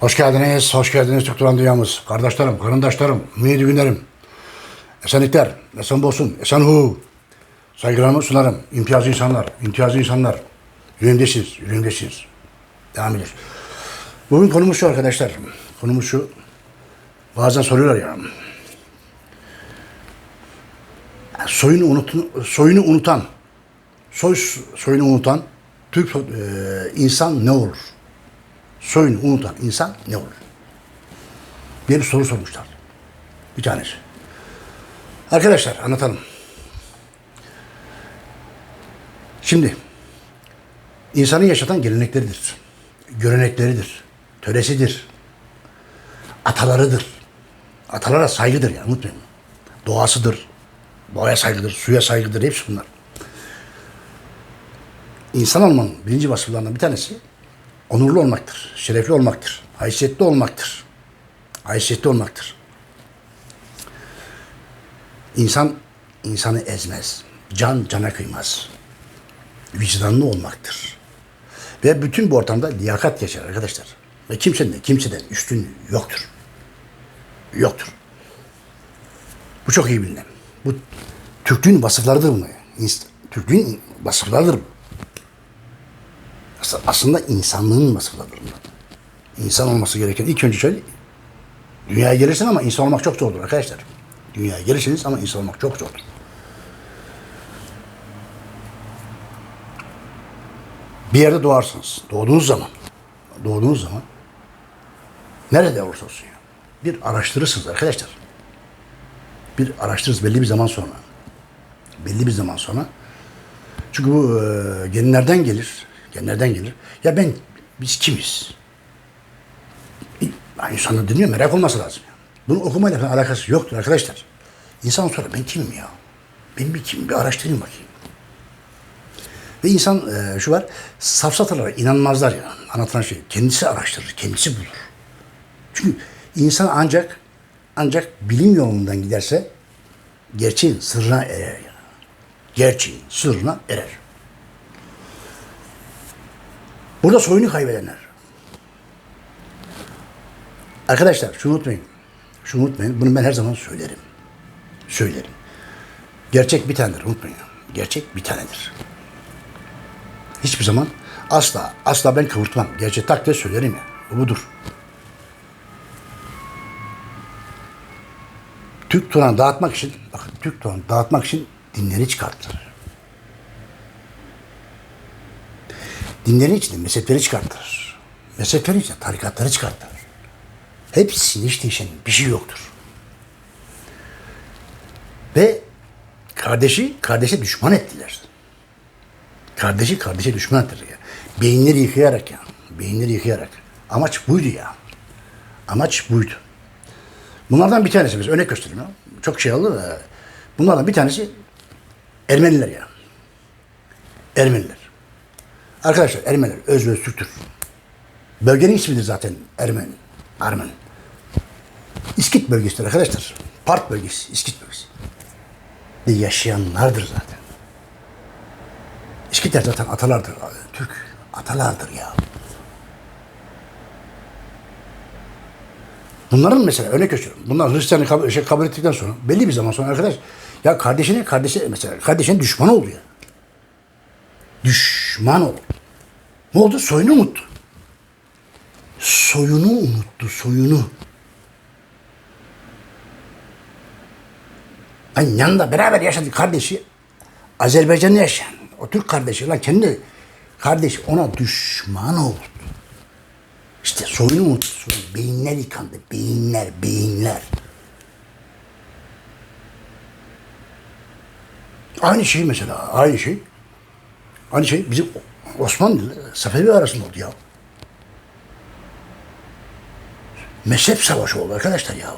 Hoş geldiniz, hoş geldiniz Türk Duran Dünyamız. Kardeşlerim, karındaşlarım, ümidi günlerim. Esenlikler, esen bolsun, esen hu. Saygılarımı sunarım. İmtiyazlı insanlar, imtiyazlı insanlar. Yüreğimdesiniz, yüreğimdesiniz. Devam ediyoruz. Bugün konumuz şu arkadaşlar. Konumuz şu. Bazen soruyorlar ya. Soyunu unutun, soyunu unutan, soy soyunu unutan Türk e, insan ne olur? Soyunu unutan insan ne olur? diye bir soru sormuşlar. Bir tanesi. Arkadaşlar anlatalım. Şimdi insanı yaşatan gelenekleridir. Görenekleridir. Töresidir. Atalarıdır. Atalara saygıdır yani unutmayın. Doğasıdır. Doğaya saygıdır, suya saygıdır. Hepsi bunlar. İnsan olmanın birinci vasıflarından bir tanesi onurlu olmaktır, şerefli olmaktır, haysiyetli olmaktır. Haysiyetli olmaktır. İnsan insanı ezmez. Can cana kıymaz. Vicdanlı olmaktır. Ve bütün bu ortamda liyakat geçer arkadaşlar. Ve kimsenin de kimseden üstün yoktur. Yoktur. Bu çok iyi bilinen. Bu Türklüğün vasıflarıdır. İns- Türklüğün vasıflarıdır bu. As- Aslında insanlığın vasıflarıdır bunlar. İnsan olması gereken ilk önce şöyle dünyaya gelirsin ama insan olmak çok zordur arkadaşlar. Dünyaya gelirsiniz ama insan olmak çok zordur. Bir yerde doğarsınız. Doğduğunuz zaman, doğduğunuz zaman nerede olursa olsun ya, bir araştırırsınız arkadaşlar. Bir araştırırız belli bir zaman sonra. Belli bir zaman sonra. Çünkü bu e, genlerden gelir. Genlerden gelir. Ya ben, biz kimiz? Ya insanın dinliyor, merak olması lazım. ya. Bunun okumayla falan alakası yoktur arkadaşlar. İnsan sonra ben kimim ya? Ben bir kim? Bir araştırayım bakayım. Ve insan e, şu var, safsatalara inanmazlar ya. Anlatılan şey. Kendisi araştırır, kendisi bulur. Çünkü insan ancak ancak bilim yolundan giderse gerçeğin sırrına erer. ya. Gerçeğin sırrına erer. Burada soyunu kaybedenler. Arkadaşlar şunu unutmayın. Şunu unutmayın. Bunu ben her zaman söylerim. Söylerim. Gerçek bir tanedir unutmayın. Gerçek bir tanedir. Hiçbir zaman asla asla ben kıvırtmam. Gerçek tak diye söylerim ya. Bu budur. Türk Turan'ı dağıtmak için, bakın Türk Turan'ı dağıtmak için dinleri çıkarttılar. Dinlerin içinde mezhepleri çıkarttılar. Mezheplerin içinde tarikatları çıkarttılar. Hepsinde hiç değişen bir şey yoktur. Ve kardeşi kardeşe düşman ettiler. Kardeşi kardeşe düşman ettiler ya. Beyinleri yıkayarak ya. Beyinleri yıkayarak. Amaç buydu ya. Amaç buydu. Bunlardan bir tanesi biz örnek göstereyim ya. Çok şey oldu da. Bunlardan bir tanesi Ermeniler ya. Ermeniler. Arkadaşlar Ermeniler öz öz Türktür. Bölgenin ismidir zaten Ermeni. Armen. İskit bölgesidir arkadaşlar. Part bölgesi, İskit bölgesi. Ve yaşayanlardır zaten. İskitler zaten atalardır. Türk atalardır ya. Bunların mesela örnek gösteriyorum. Bunlar Hristiyanlığı kabul, şey, kabul ettikten sonra belli bir zaman sonra arkadaş ya kardeşine kardeşi mesela kardeşinin düşmanı oldu ya. Düşman oldu. Ne oldu? Soyunu unuttu. Soyunu unuttu, soyunu. Ben yanında beraber yaşadık kardeşi. Azerbaycan'da yaşayan o Türk kardeşi lan kendi kardeşi ona düşman oldu. İşte soyunu unuttu. Soyunu. Beyinler yıkandı. Beyinler, beyinler. Aynı şey mesela, aynı şey. Aynı şey bizim Osmanlı Safevi arasında oldu ya. Mezhep savaşı oldu arkadaşlar ya.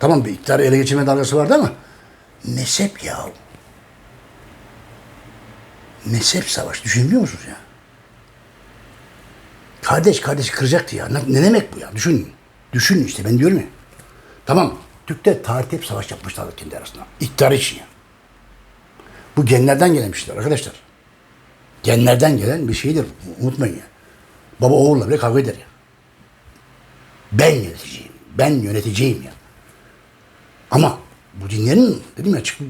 Tamam bir iktidarı ele geçirme dalgası vardı ama mezhep ya. Mezhep savaşı. Düşünüyor musunuz ya? Kardeş kardeşi kıracaktı ya. Ne, demek bu ya? Düşünün. Düşünün işte ben diyorum ya. Tamam. Türkler tarihte hep savaş yapmışlardı kendi arasında. İktidar için ya. Bu genlerden şeyler arkadaşlar. Genlerden gelen bir şeydir. Unutmayın ya. Baba oğulla bile kavga eder ya. Ben yöneteceğim. Ben yöneteceğim ya. Ama bu dinlerin dedim ya çıkıp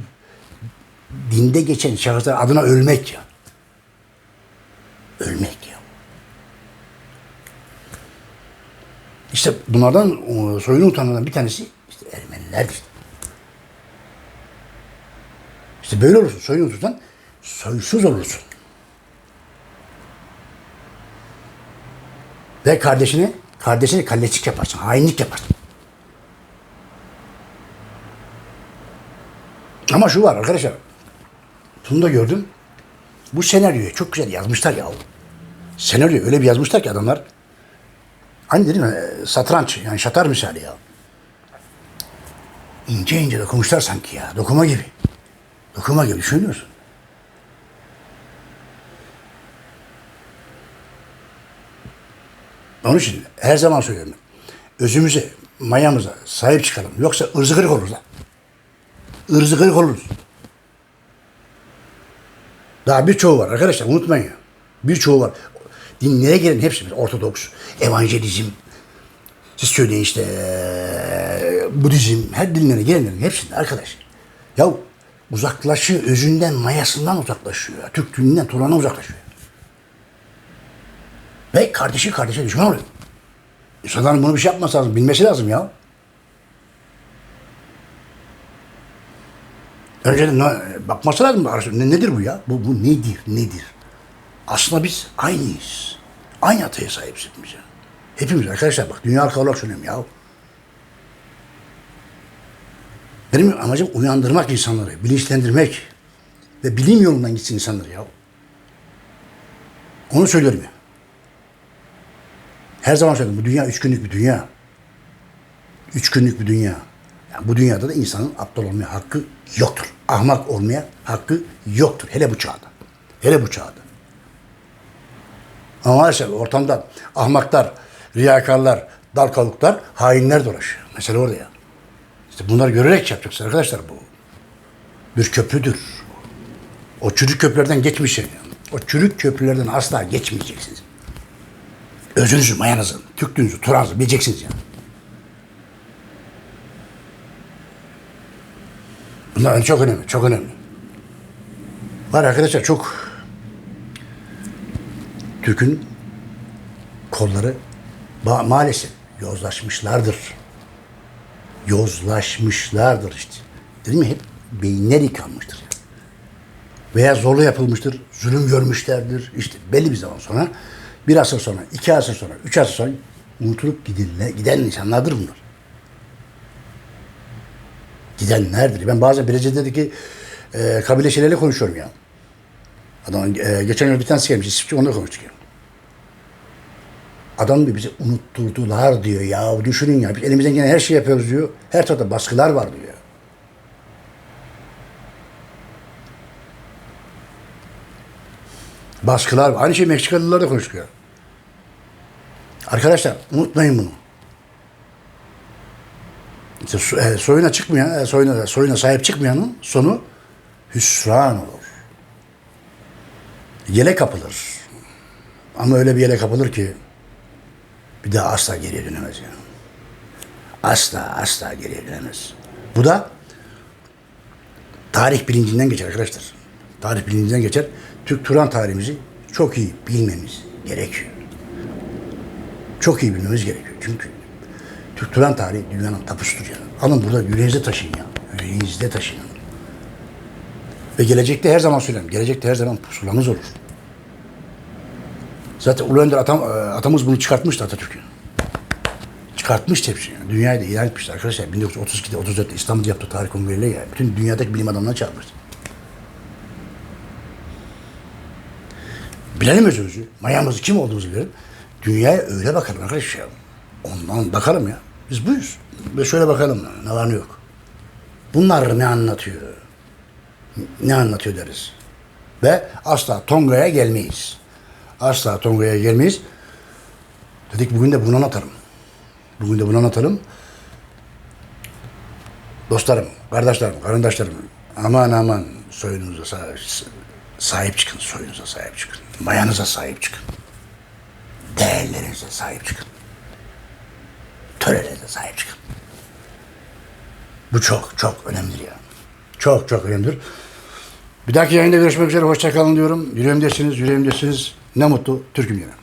dinde geçen şahıslar adına ölmek ya. Ölmek ya. İşte bunlardan o, soyunu utananlardan bir tanesi işte Ermenilerdir. işte. İşte böyle olursun. Soyunu tutan soysuz olursun. Ve kardeşini, kardeşini kalleçik yaparsın, hainlik yaparsın. Ama şu var arkadaşlar. Bunu da gördüm. Bu senaryoyu çok güzel yazmışlar ya. Senaryo öyle bir yazmışlar ki adamlar. Hani dedim ya e, satranç yani şatar misali ya. İnce ince dokunmuşlar sanki ya. Dokuma gibi. Dokuma gibi düşünüyorsun. Onun için her zaman söylüyorum. Özümüze, mayamıza sahip çıkalım. Yoksa ırzı kırık oluruz lan. Irzı oluruz. Daha birçoğu var arkadaşlar unutmayın ya. Birçoğu var. Dinlere giren hepsi mesela Ortodoks, Evangelizm, siz söyleyin işte Budizm, her dinlere girenlerin hepsinde arkadaş. Ya uzaklaşıyor, özünden, mayasından uzaklaşıyor. Türk dininden, Turan'dan uzaklaşıyor. Ve kardeşi kardeşe düşman oluyor. İnsanların bunu bir şey yapması lazım, bilmesi lazım ya. Önceden bakması lazım. Ne, nedir bu ya? Bu, bu nedir? Nedir? Aslında biz aynıyız. Aynı ataya sahibiz hepimiz ya. Hepimiz arkadaşlar bak dünya halkı olarak söylüyorum ya. Benim amacım uyandırmak insanları, bilinçlendirmek ve bilim yolundan gitsin insanlar ya. Onu söylüyorum ya. Her zaman söyledim bu dünya üç günlük bir dünya. Üç günlük bir dünya. Yani bu dünyada da insanın aptal olmaya hakkı yoktur. Ahmak olmaya hakkı yoktur. Hele bu çağda. Hele bu çağda. Ama maalesef ortamda ahmaklar, riyakarlar, dal kavuklar, hainler dolaşıyor. Mesele orada ya. İşte bunları görerek yapacaksın arkadaşlar bu. Bir köprüdür. O çürük köprülerden geçmeyeceksin. O çürük köprülerden asla geçmeyeceksiniz. Özünüzü, mayanızı, Türklüğünüzü, Turan'ınızı bileceksiniz yani. Bunlar çok önemli, çok önemli. Var arkadaşlar çok Türk'ün kolları ma- maalesef yozlaşmışlardır. Yozlaşmışlardır işte. Dedim ya hep beyinler yıkanmıştır. Veya zorla yapılmıştır, zulüm görmüşlerdir. İşte belli bir zaman sonra, bir asır sonra, iki asır sonra, üç asır sonra unutulup gidilne, giden insanlardır bunlar. Gidenlerdir. Ben bazen Brezilya'daki e, kabile şeylerle konuşuyorum ya. Adam e, geçen gün bir tanesi gelmiş İsviçre onunla konuştuk ya. Adam diyor bizi unutturdular diyor ya. Düşünün ya biz elimizden gelen her şeyi yapıyoruz diyor. Her tarafta baskılar var diyor. Baskılar var. Aynı şey Meksikalılar da konuşuyor. Arkadaşlar unutmayın bunu. İşte e, soyuna çıkmayan, e, soyuna, soyuna sahip çıkmayanın sonu hüsran olur. Yele kapılır. Ama öyle bir yele kapılır ki bir daha asla geriye dönemez yani. Asla asla geriye dönemez. Bu da tarih bilincinden geçer arkadaşlar. Tarih bilincinden geçer. Türk Turan tarihimizi çok iyi bilmemiz gerekiyor. Çok iyi bilmemiz gerekiyor. Çünkü Türk Turan tarihi dünyanın tapusudur yani. Alın burada yüreğinizde taşıyın ya. Yüreğinizde taşıyın. Ve gelecekte her zaman söylüyorum. Gelecekte her zaman pusulamız olur. Zaten Ulu Önder atam, e, atamız bunu çıkartmıştı Atatürk'ün. Çıkartmıştı hepsini. Yani. Dünyayı da ilan etmişti arkadaşlar. 1932'de 34'te İstanbul'da yaptığı tarih kongresiyle ya. Bütün dünyadaki bilim adamlarını çağırmıştı. Bilelim özümüzü. Mayamızı kim olduğumuzu bilelim. Dünyaya öyle bakalım arkadaşlar. Ondan bakalım ya. Biz buyuz. Ve şöyle bakalım ne var ne yok. Bunlar ne anlatıyor? Ne anlatıyor deriz. Ve asla Tonga'ya gelmeyiz. Asla Tonga'ya gelmeyiz. Dedik bugün de bunu anlatalım. Bugün de bunu anlatalım. Dostlarım, kardeşlerim, karındaşlarım aman aman soyunuza sahip, sahip çıkın, soyunuza sahip çıkın. Mayanıza sahip çıkın. Değerlerinize sahip çıkın. törelerine sahip çıkın. Bu çok çok önemlidir ya. Çok çok önemlidir. Bir dahaki yayında görüşmek üzere. Hoşçakalın diyorum. Yüreğimdesiniz, yüreğimdesiniz. Ne mutlu Türk'üm diyorum.